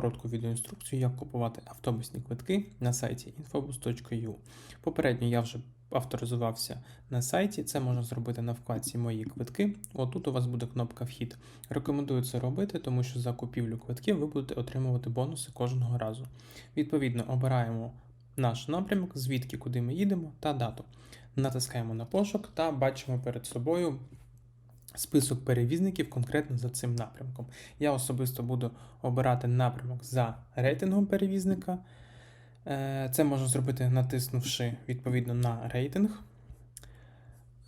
коротку відеоінструкцію, як купувати автобусні квитки на сайті infobus.ua. Попередньо я вже авторизувався на сайті. Це можна зробити на вкладці Мої квитки. Отут у вас буде кнопка Вхід. Рекомендую це робити, тому що за купівлю квитків ви будете отримувати бонуси кожного разу. Відповідно, обираємо наш напрямок, звідки куди ми їдемо, та дату. Натискаємо на пошук та бачимо перед собою список перевізників конкретно за цим напрямком. Я особисто буду обирати напрямок за рейтингом перевізника. Е, Це можна зробити, натиснувши відповідно на рейтинг.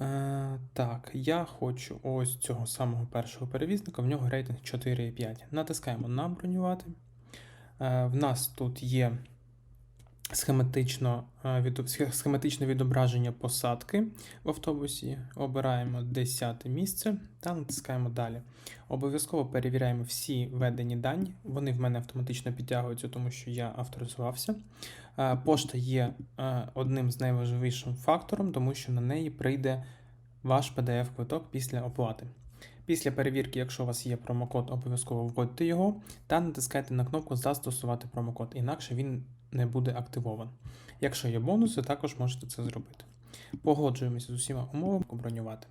Е, Так, я хочу ось цього самого першого перевізника, в нього рейтинг 4,5. Натискаємо на бронювати. Е, В нас тут є схематично, е, схематичне відображення посадки в автобусі. Обираємо 10 місце та натискаємо далі. Обов'язково перевіряємо всі введені дані. Вони в мене автоматично підтягуються, тому що я авторизувався. Е, Пошта є е, одним з найважливішим фактором, тому що на неї прийде ваш PDF-квиток після оплати. Після перевірки, якщо у вас є промокод, обов'язково вводьте його та натискайте на кнопку Застосувати промокод, інакше він не буде активован. Якщо є бонуси, також можете це зробити. Погоджуємося з усіма умовами бронювати.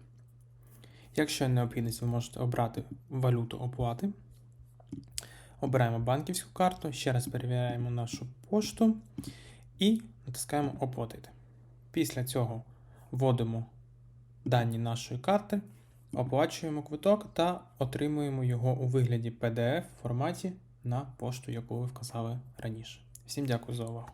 Якщо є необхідність, ви можете обрати валюту оплати. Обираємо банківську карту, ще раз перевіряємо нашу пошту і натискаємо Оплатити. Після цього вводимо дані нашої карти, оплачуємо квиток та отримуємо його у вигляді PDF форматі на пошту, яку ви вказали раніше. Всім дякую за увагу.